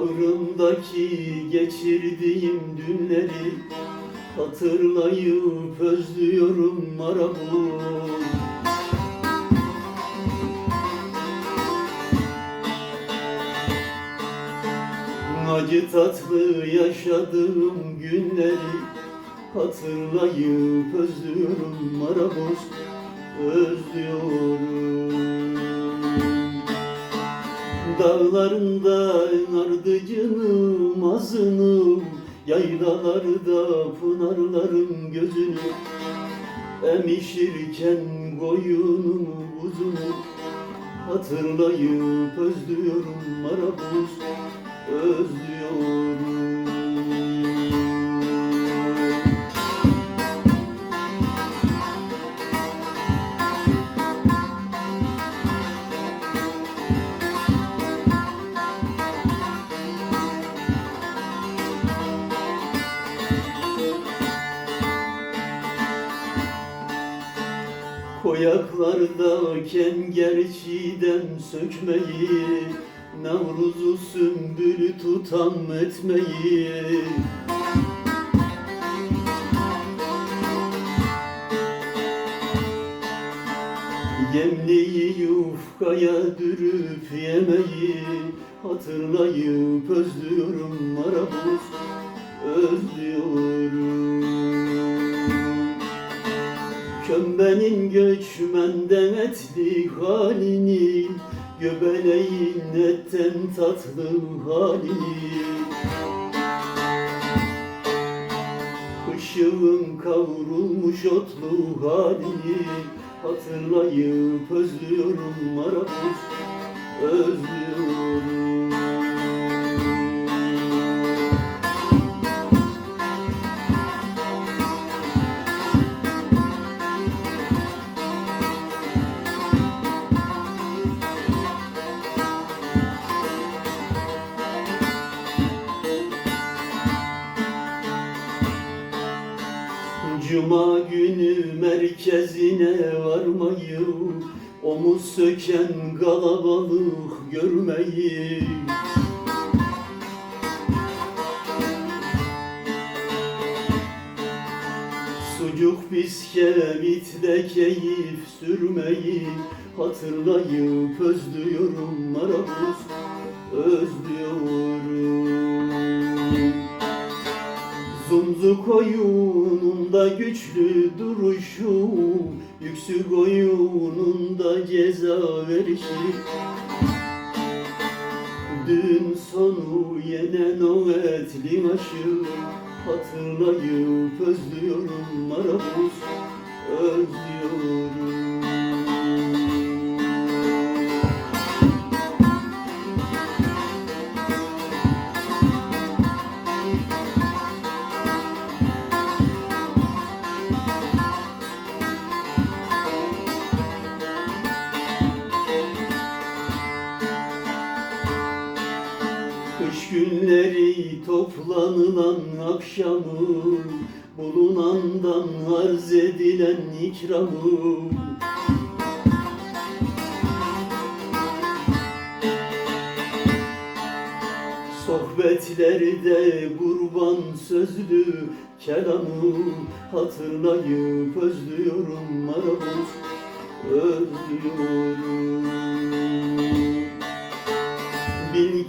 Bağrımdaki geçirdiğim dünleri Hatırlayıp özlüyorum Marabuz Acı tatlı yaşadığım günleri Hatırlayıp özlüyorum Marabuz Özlüyorum Dağlarında ardıcını, mazını Yaylalarda pınarların gözünü Emişirken koyunumu, buzunu Hatırlayıp özlüyorum Marabuz Özlüyorum Koyaklardayken gerçiden sökmeyi Navruzu sümbülü tutam etmeyi. Yemliği yufkaya dürüp yemeyi Hatırlayıp özlüyorum marabuz Özlüyorum Kömbenin göçmenden etli halini Göbeleğin etten tatlı halini. Işığın kavrulmuş otlu halini Hatırlayıp özlüyorum marabuz Özlüyorum Cuma günü merkezine varmayı Omuz söken kalabalık görmeyi. Sucuk bisküvitle keyif sürmeyi Hatırlayıp özlüyorum marabuz Özlüyorum Zumzu koyununda güçlü duruşu Yüksü koyununda ceza verişi. Dün sonu yenen o etli aşı Hatırlayıp özlüyorum marabuz Özlüyorum Kış günleri toplanılan akşamı Bulunandan arz edilen ikramı. Sohbetlerde kurban sözlü kelamı Hatırlayıp özlüyorum marabuz Özlüyorum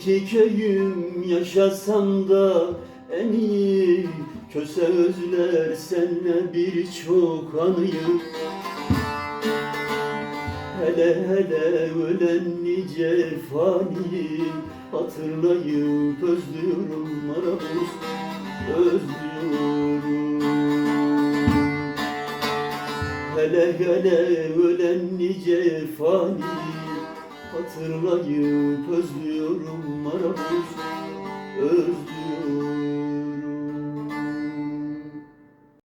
Bil ki köyüm yaşasam da en iyi Köse özler senle birçok anıyı Hele hele ölen nice fani Hatırlayıp özlüyorum marabuz Özlüyorum. Hele hele ölen nice fani Hatırlayıp özlüyorum Marangoz Özlüyorum.